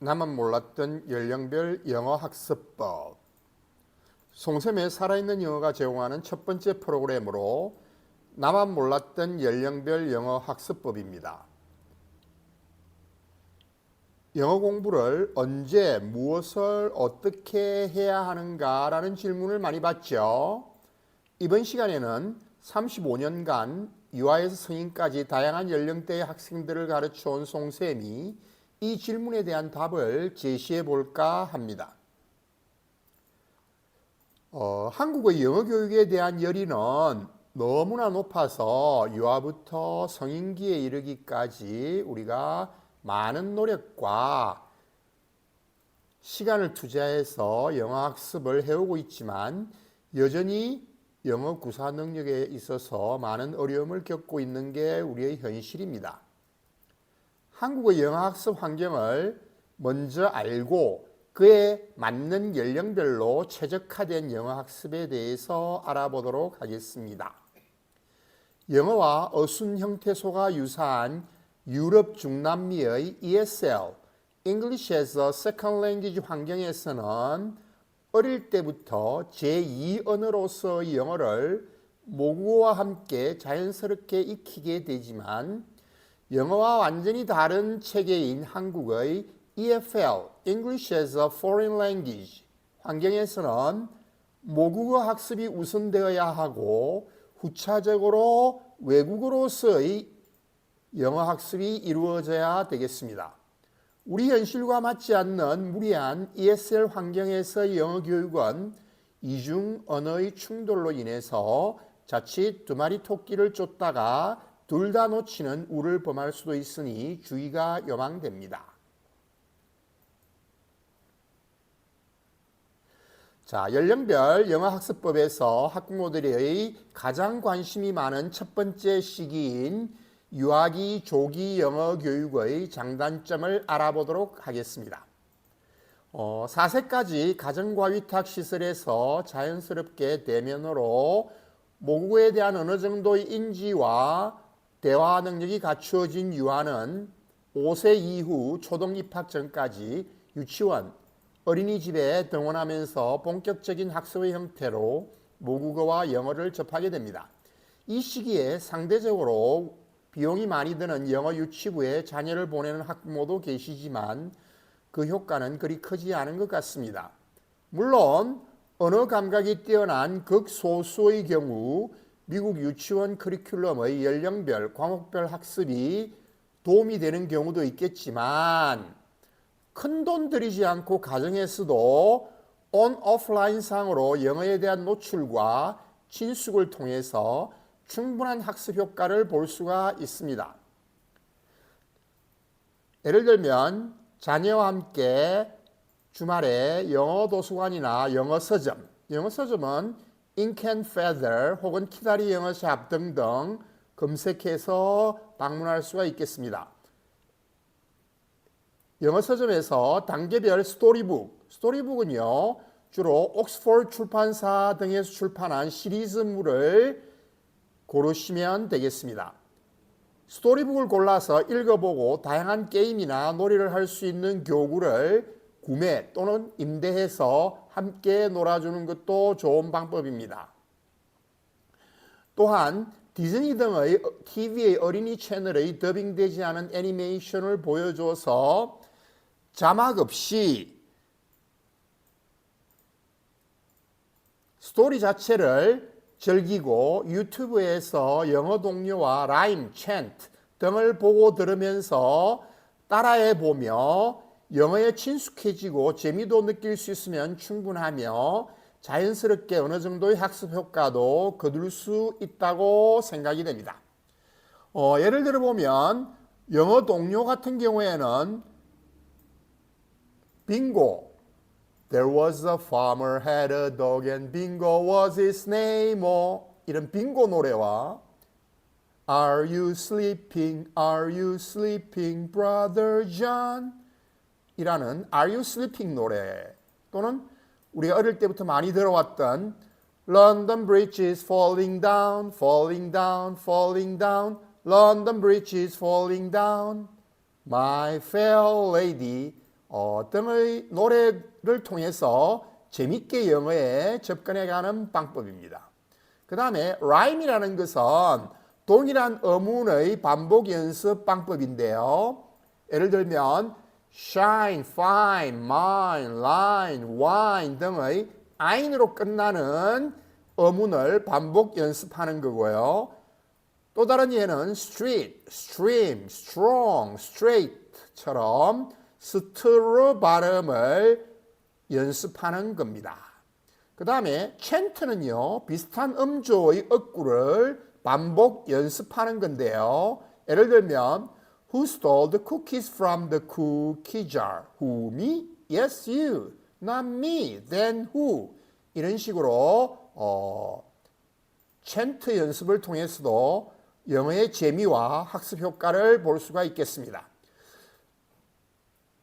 나만 몰랐던 연령별 영어 학습법. 송샘의 살아있는 영어가 제공하는 첫 번째 프로그램으로 나만 몰랐던 연령별 영어 학습법입니다. 영어 공부를 언제 무엇을 어떻게 해야 하는가라는 질문을 많이 받죠. 이번 시간에는 35년간 유아에서 성인까지 다양한 연령대의 학생들을 가르쳐 온 송쌤이 이 질문에 대한 답을 제시해 볼까 합니다. 어, 한국의 영어 교육에 대한 열의는 너무나 높아서 유아부터 성인기에 이르기까지 우리가 많은 노력과 시간을 투자해서 영어 학습을 해오고 있지만 여전히 영어 구사 능력에 있어서 많은 어려움을 겪고 있는 게 우리의 현실입니다. 한국의 영어 학습 환경을 먼저 알고 그에 맞는 연령별로 최적화된 영어 학습에 대해서 알아보도록 하겠습니다. 영어와 어순 형태소가 유사한 유럽 중남미의 ESL, English as a Second Language 환경에서는 어릴 때부터 제2 언어로서의 영어를 모국어와 함께 자연스럽게 익히게 되지만 영어와 완전히 다른 체계인 한국의 EFL, English as a Foreign Language 환경에서는 모국어 학습이 우선되어야 하고 후차적으로 외국어로서의 영어 학습이 이루어져야 되겠습니다. 우리 현실과 맞지 않는 무리한 ESL 환경에서 영어 교육은 이중 언어의 충돌로 인해서 자칫 두 마리 토끼를 쫓다가 둘 다 놓치는 우를 범할 수도 있으니 주의가 요망됩니다. 자, 연령별 영어 학습법에서 학부모들의 가장 관심이 많은 첫 번째 시기인 유아기 조기 영어 교육의 장단점을 알아보도록 하겠습니다. 어, 4세까지 가정과 위탁 시설에서 자연스럽게 대면으로 모국어에 대한 어느 정도의 인지와 대화 능력이 갖추어진 유아는 5세 이후 초등 입학 전까지 유치원, 어린이집에 등원하면서 본격적인 학습의 형태로 모국어와 영어를 접하게 됩니다. 이 시기에 상대적으로 비용이 많이 드는 영어 유치부에 자녀를 보내는 학부모도 계시지만 그 효과는 그리 크지 않은 것 같습니다. 물론 언어 감각이 뛰어난 극소수의 경우 미국 유치원 커리큘럼의 연령별, 과목별 학습이 도움이 되는 경우도 있겠지만 큰 돈 들이지 않고 가정에서도 온 오프라인 상으로 영어에 대한 노출과 친숙을 통해서 충분한 학습 효과를 볼 수가 있습니다. 예를 들면 자녀와 함께 주말에 영어 도서관이나 영어 서점, 영어 서점은 ink and feather 혹은 키다리 영어샵 등등 검색해서 방문할 수가 있겠습니다. 영어 서점에서 단계별 스토리북, 스토리북은요 주로 옥스포드 출판사 등에서 출판한 시리즈물을 고르시면 되겠습니다. 스토리북을 골라서 읽어보고 다양한 게임이나 놀이를 할 수 있는 교구를 구매 또는 임대해서 함께 놀아주는 것도 좋은 방법입니다. 또한 디즈니 등의 TV의 어린이 채널의 더빙되지 않은 애니메이션을 보여줘서 자막 없이 스토리 자체를 즐기고 유튜브에서 영어 동료와 라임, 챈트 등을 보고 들으면서 따라해 보며 영어에 친숙해지고 재미도 느낄 수 있으면 충분하며 자연스럽게 어느 정도의 학습 효과도 거둘 수 있다고 생각이 됩니다. 어, 예를 들어 보면 영어 동료 같은 경우에는 빙고 There was a farmer had a dog and bingo was his name. 뭐 이런 빙고 노래와 Are you sleeping? Are you sleeping, brother John? 이라는 Are you sleeping 노래 또는 우리가 어릴 때부터 많이 들어왔던 London Bridge is falling down, falling down, falling down. London Bridge is falling down. My fair lady, 어, 등의 노래를 통해서 재밌게 영어에 접근해가는 방법입니다. 그 다음에 rhyme이라는 것은 동일한 어문의 반복 연습 방법인데요. 예를 들면 shine, fine, mine, line, wine 등의 in으로 끝나는 어문을 반복 연습하는 거고요. 또 다른 예는 street, stream, strong, straight처럼 스트로 발음을 연습하는 겁니다. 그 다음에 chant는요 비슷한 음조의 억구를 반복 연습하는 건데요. 예를 들면 Who stole the cookies from the cookie jar? Who me? Yes, you. Not me. Then who? 이런 식으로 어, chant 연습을 통해서도 영어의 재미와 학습 효과를 볼 수가 있겠습니다.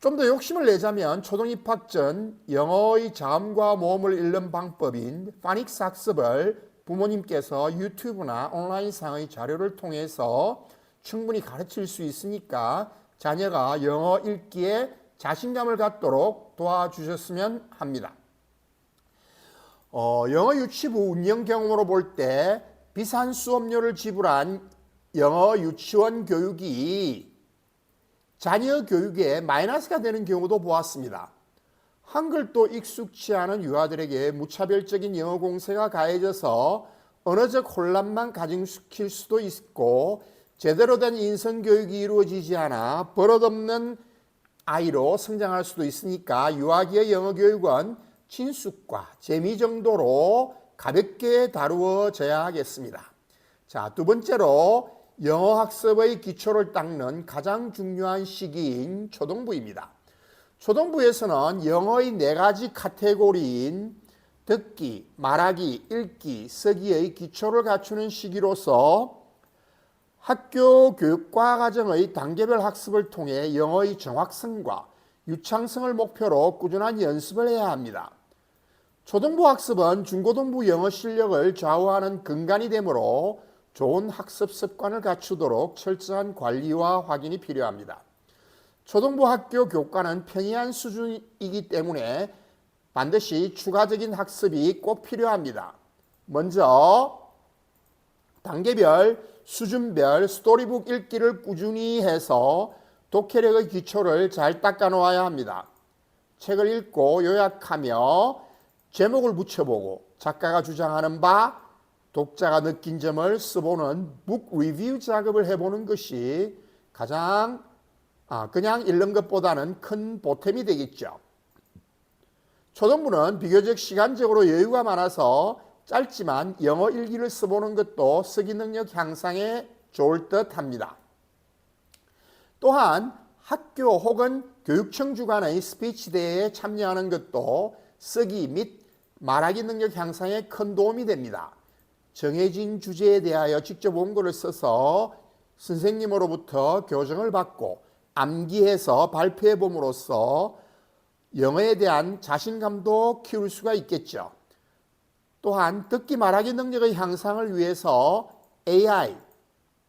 좀 더 욕심을 내자면 초등 입학 전 영어의 자음과 모음을 읽는 방법인 파닉스 학습을 부모님께서 유튜브나 온라인 상의 자료를 통해서 충분히 가르칠 수 있으니까 자녀가 영어 읽기에 자신감을 갖도록 도와주셨으면 합니다. 어, 영어 유치부 운영 경험으로 볼 때 비싼 수업료를 지불한 영어 유치원 교육이 자녀 교육에 마이너스가 되는 경우도 보았습니다. 한글도 익숙치 않은 유아들에게 무차별적인 영어 공세가 가해져서 언어적 혼란만 가중시킬 수도 있고 제대로 된 인성 교육이 이루어지지 않아 버릇없는 아이로 성장할 수도 있으니까 유아기의 영어 교육은 친숙과 재미 정도로 가볍게 다루어져야 하겠습니다. 자, 두 번째로 영어 학습의 기초를 닦는 가장 중요한 시기인 초등부입니다. 초등부에서는 영어의 네 가지 카테고리인 듣기, 말하기, 읽기, 쓰기의 기초를 갖추는 시기로서 학교 교육과 과정의 단계별 학습을 통해 영어의 정확성과 유창성을 목표로 꾸준한 연습을 해야 합니다. 초등부 학습은 중고등부 영어 실력을 좌우하는 근간이 되므로 좋은 학습 습관을 갖추도록 철저한 관리와 확인이 필요합니다. 초등부 학교 교과는 평이한 수준이기 때문에 반드시 추가적인 학습이 꼭 필요합니다. 먼저 단계별, 수준별 스토리북 읽기를 꾸준히 해서 독해력의 기초를 잘 닦아 놓아야 합니다. 책을 읽고 요약하며 제목을 붙여보고 작가가 주장하는 바, 독자가 느낀 점을 써보는 북 리뷰 작업을 해보는 것이 가장 아, 그냥 읽는 것보다는 큰 보탬이 되겠죠. 초등부는 비교적 시간적으로 여유가 많아서 짧지만 영어 일기를 써보는 것도 쓰기 능력 향상에 좋을 듯 합니다. 또한 학교 혹은 교육청 주관의 스피치 대회에 참여하는 것도 쓰기 및 말하기 능력 향상에 큰 도움이 됩니다. 정해진 주제에 대하여 직접 원고를 써서 선생님으로부터 교정을 받고 암기해서 발표해 봄으로써 영어에 대한 자신감도 키울 수가 있겠죠. 또한 듣기 말하기 능력의 향상을 위해서 AI,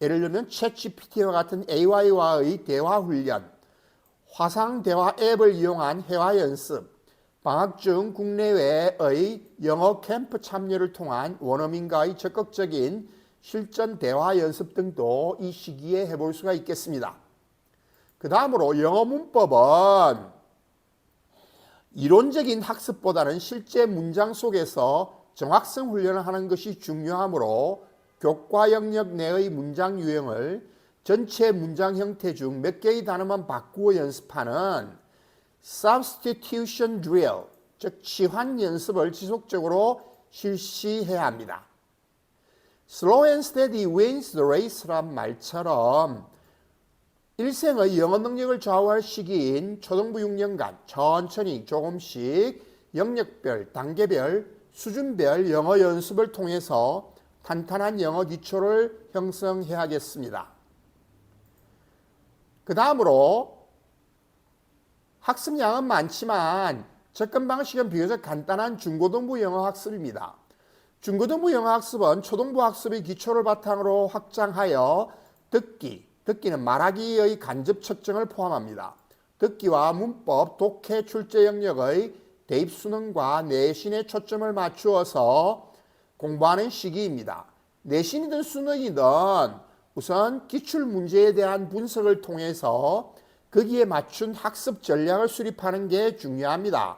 예를 들면 챗GPT와 같은 AI와의 대화 훈련, 화상 대화 앱을 이용한 회화 연습, 방학 중 국내외의 영어 캠프 참여를 통한 원어민과의 적극적인 실전 대화 연습 등도 이 시기에 해볼 수가 있겠습니다. 그 다음으로 영어 문법은 이론적인 학습보다는 실제 문장 속에서 정확성 훈련을 하는 것이 중요하므로 교과 영역 내의 문장 유형을 전체 문장 형태 중 몇 개의 단어만 바꾸어 연습하는 substitution drill, 즉 치환 연습을 지속적으로 실시해야 합니다. Slow and steady wins the race란 말처럼 일생의 영어 능력을 좌우할 시기인 초등부 6년간 천천히 조금씩 영역별, 단계별, 수준별 영어 연습을 통해서 탄탄한 영어 기초를 형성해야겠습니다. 그 다음으로 학습량은 많지만 접근 방식은 비교적 간단한 중고등부 영어 학습입니다. 중고등부 영어 학습은 초등부 학습의 기초를 바탕으로 확장하여 듣기, 듣기는 말하기의 간접 측정을 포함합니다. 듣기와 문법, 독해, 출제 영역의 대입 수능과 내신에 초점을 맞추어서 공부하는 시기입니다. 내신이든 수능이든 우선 기출 문제에 대한 분석을 통해서 거기에 맞춘 학습 전략을 수립하는 게 중요합니다.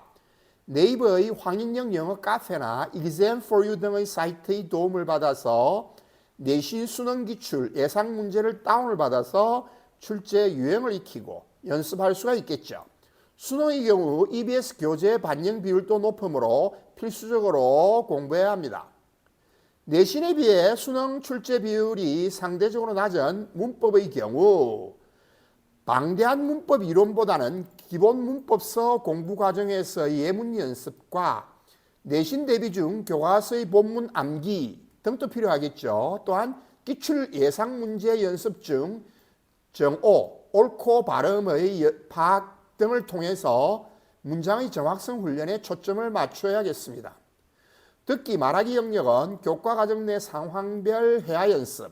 네이버의 황인영 영어 카페나 Exam for You 등의 사이트의 도움을 받아서 내신 수능 기출 예상 문제를 다운을 받아서 출제 유형을 익히고 연습할 수가 있겠죠. 수능의 경우 EBS 교재 반영 비율도 높으므로 필수적으로 공부해야 합니다. 내신에 비해 수능 출제 비율이 상대적으로 낮은 문법의 경우 방대한 문법 이론보다는 기본 문법서 공부 과정에서 예문 연습과 내신 대비 중 교과서의 본문 암기 등도 필요하겠죠. 또한 기출 예상 문제 연습 중 정오, 옳고 발음의 파악 등을 통해서 문장의 정확성 훈련에 초점을 맞춰야겠습니다. 듣기 말하기 영역은 교과 과정 내 상황별 회화 연습,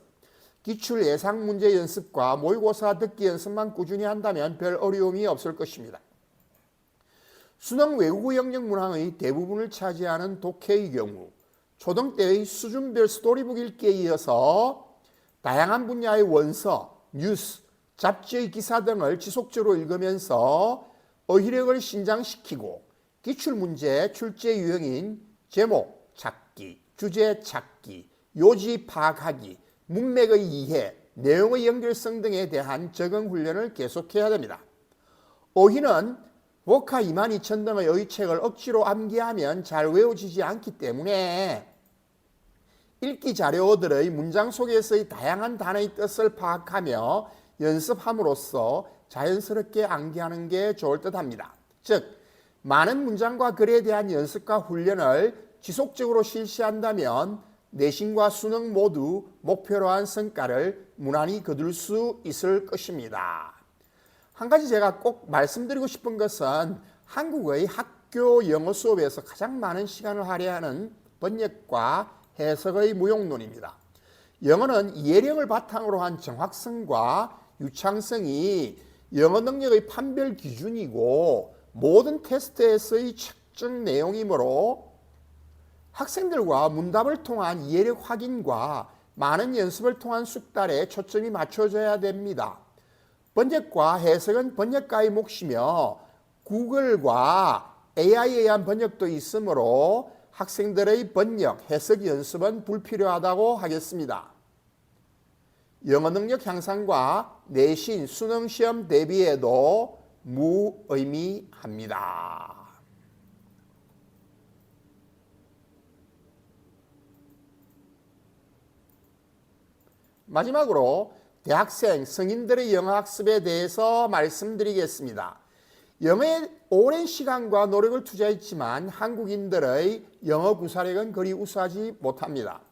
기출 예상 문제 연습과 모의고사 듣기 연습만 꾸준히 한다면 별 어려움이 없을 것입니다. 수능 외국어 영역 문항의 대부분을 차지하는 독해의 경우 초등 때의 수준별 스토리북 읽기에 이어서 다양한 분야의 원서, 뉴스, 잡지의 기사 등을 지속적으로 읽으면서 어휘력을 신장시키고 기출 문제 출제 유형인 제목 찾기, 주제 찾기, 요지 파악하기, 문맥의 이해, 내용의 연결성 등에 대한 적응 훈련을 계속해야 됩니다. 어휘는 워카 22,000 등의 어휘책을 억지로 암기하면 잘 외워지지 않기 때문에 읽기 자료들의 문장 속에서의 다양한 단어의 뜻을 파악하며 연습함으로써 자연스럽게 암기하는 게 좋을 듯 합니다. 즉, 많은 문장과 글에 대한 연습과 훈련을 지속적으로 실시한다면 내신과 수능 모두 목표로 한 성과를 무난히 거둘 수 있을 것입니다. 한 가지 제가 꼭 말씀드리고 싶은 것은 한국의 학교 영어 수업에서 가장 많은 시간을 할애하는 번역과 해석의 무용론입니다. 영어는 예령을 바탕으로 한 정확성과 유창성이 영어 능력의 판별 기준이고 모든 테스트에서의 측정 내용이므로 학생들과 문답을 통한 이해력 확인과 많은 연습을 통한 숙달에 초점이 맞춰져야 됩니다. 번역과 해석은 번역가의 몫이며 구글과 AI에 의한 번역도 있으므로 학생들의 번역, 해석 연습은 불필요하다고 하겠습니다. 영어 능력 향상과 내신, 수능 시험 대비에도 무의미합니다. 마지막으로 대학생, 성인들의 영어 학습에 대해서 말씀드리겠습니다. 영어에 오랜 시간과 노력을 투자했지만 한국인들의 영어 구사력은 그리 우수하지 못합니다.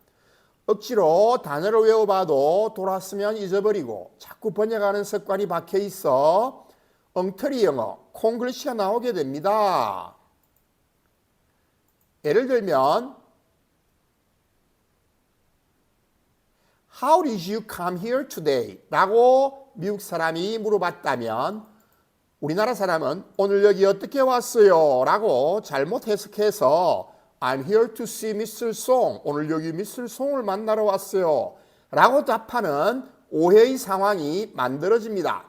억지로 단어를 외워봐도 돌았으면 잊어버리고 자꾸 번역하는 습관이 박혀 있어 엉터리 영어, 콩글씨가 나오게 됩니다. 예를 들면 How did you come here today? 라고 미국 사람이 물어봤다면 우리나라 사람은 오늘 여기 어떻게 왔어요? 라고 잘못 해석해서 I'm here to see Mr. Song. 오늘 여기 Mr. Song을 만나러 왔어요. 라고 답하는 오해의 상황이 만들어집니다.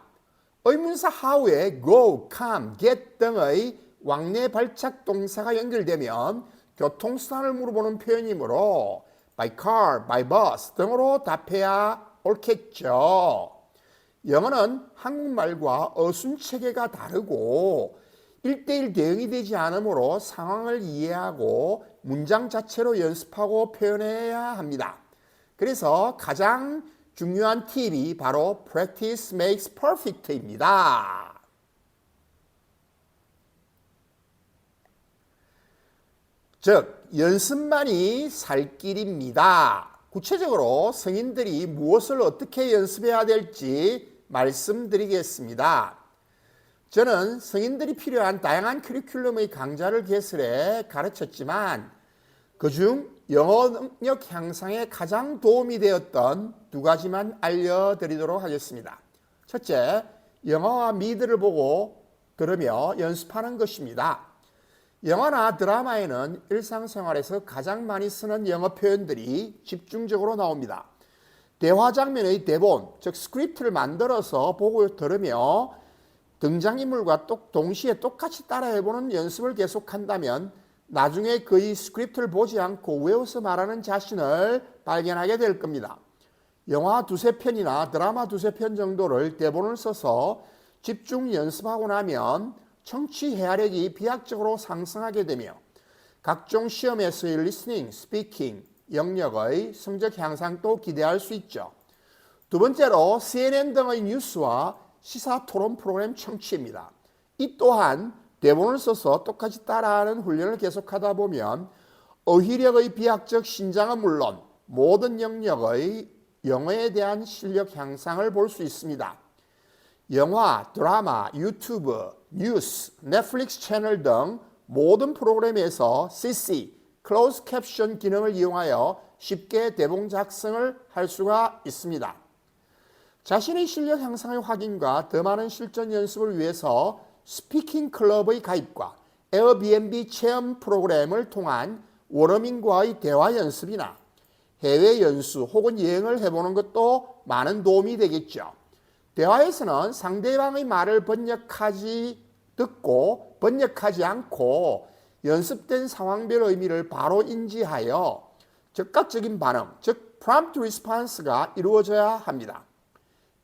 의문사 how에 go, come, get 등의 왕래 발착 동사가 연결되면 교통수단을 물어보는 표현이므로 by car, by bus 등으로 답해야 옳겠죠. 영어는 한국말과 어순 체계가 다르고 1대1 대응이 되지 않으므로 상황을 이해하고 문장 자체로 연습하고 표현해야 합니다. 그래서 가장 중요한 팁이 바로 practice makes perfect입니다. 즉, 연습만이 살 길입니다. 구체적으로 성인들이 무엇을 어떻게 연습해야 될지 말씀드리겠습니다. 저는 성인들이 필요한 다양한 커리큘럼의 강좌를 개설해 가르쳤지만 그중 영어 능력 향상에 가장 도움이 되었던 두 가지만 알려드리도록 하겠습니다. 첫째, 영어와 미드를 보고 들으며 연습하는 것입니다. 영화나 드라마에는 일상생활에서 가장 많이 쓰는 영어 표현들이 집중적으로 나옵니다. 대화 장면의 대본, 즉 스크립트를 만들어서 보고 들으며 등장인물과 똑, 동시에 똑같이 따라해보는 연습을 계속한다면 나중에 그의 스크립트를 보지 않고 외워서 말하는 자신을 발견하게 될 겁니다. 영화 두세 편이나 드라마 두세 편 정도를 대본을 써서 집중 연습하고 나면 청취 헤아력이 비약적으로 상승하게 되며 각종 시험에서의 리스닝, 스피킹, 영역의 성적 향상도 기대할 수 있죠. 두 번째로 CNN 등의 뉴스와 시사 토론 프로그램 청취입니다. 이 또한 대본을 써서 똑같이 따라하는 훈련을 계속하다 보면 어휘력의 비약적 신장은 물론 모든 영역의 영어에 대한 실력 향상을 볼 수 있습니다. 영화, 드라마, 유튜브, 뉴스, 넷플릭스 채널 등 모든 프로그램에서 CC, Closed Caption 기능을 이용하여 쉽게 대본 작성을 할 수가 있습니다. 자신의 실력 향상의 확인과 더 많은 실전 연습을 위해서 스피킹 클럽의 가입과 에어비앤비 체험 프로그램을 통한 원어민과의 대화 연습이나 해외 연수 혹은 여행을 해보는 것도 많은 도움이 되겠죠. 대화에서는 상대방의 말을 번역하지 듣고 번역하지 않고 연습된 상황별 의미를 바로 인지하여 즉각적인 반응, 즉 prompt response가 이루어져야 합니다.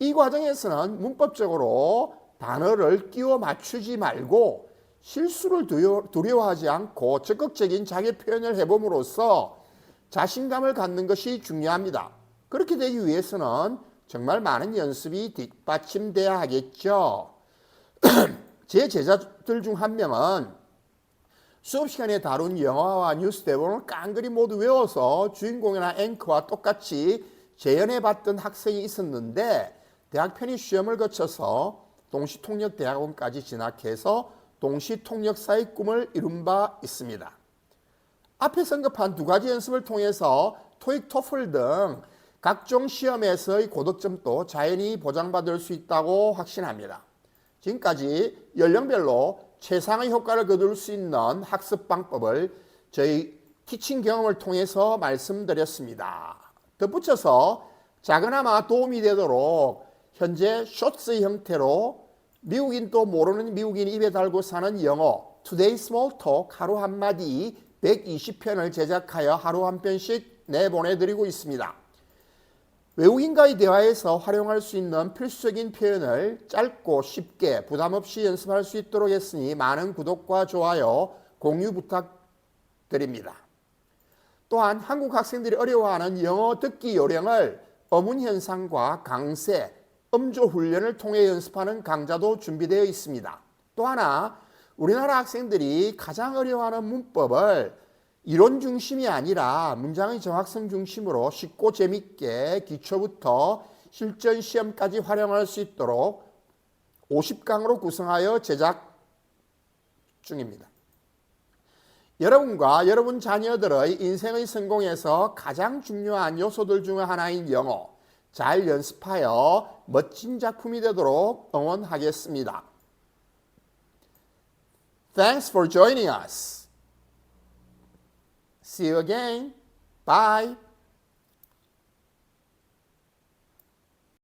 이 과정에서는 문법적으로 단어를 끼워 맞추지 말고 실수를 두려워하지 않고 적극적인 자기 표현을 해봄으로써 자신감을 갖는 것이 중요합니다. 그렇게 되기 위해서는 정말 많은 연습이 뒷받침돼야 하겠죠. 제 제자들 중 한 명은 수업 시간에 다룬 영화와 뉴스 대본을 깡그리 모두 외워서 주인공이나 앵커와 똑같이 재연해 봤던 학생이 있었는데 대학 편입 시험을 거쳐서 동시통역대학원까지 진학해서 동시통역사의 꿈을 이룬 바 있습니다. 앞에 언급한 두 가지 연습을 통해서 토익, 토플 등 각종 시험에서의 고득점도 자연히 보장받을 수 있다고 확신합니다. 지금까지 연령별로 최상의 효과를 거둘 수 있는 학습 방법을 저희 티칭 경험을 통해서 말씀드렸습니다. 덧붙여서 작은아마 도움이 되도록 현재 쇼츠 형태로 미국인도 모르는 미국인 입에 달고 사는 영어 Today Small Talk 하루 한마디 120편을 제작하여 하루 한 편씩 내보내드리고 있습니다. 외국인과의 대화에서 활용할 수 있는 필수적인 표현을 짧고 쉽게 부담 없이 연습할 수 있도록 했으니 많은 구독과 좋아요, 공유 부탁드립니다. 또한 한국 학생들이 어려워하는 영어 듣기 요령을 어문 현상과 강세, 음조 훈련을 통해 연습하는 강좌도 준비되어 있습니다. 또 하나 우리나라 학생들이 가장 어려워하는 문법을 이론 중심이 아니라 문장의 정확성 중심으로 쉽고 재밌게 기초부터 실전 시험까지 활용할 수 있도록 50강으로 구성하여 제작 중입니다. 여러분과 여러분 자녀들의 인생의 성공에서 가장 중요한 요소들 중 하나인 영어 잘 연습하여 멋진 작품이 되도록 응원하겠습니다. Thanks for joining us. See you again. Bye.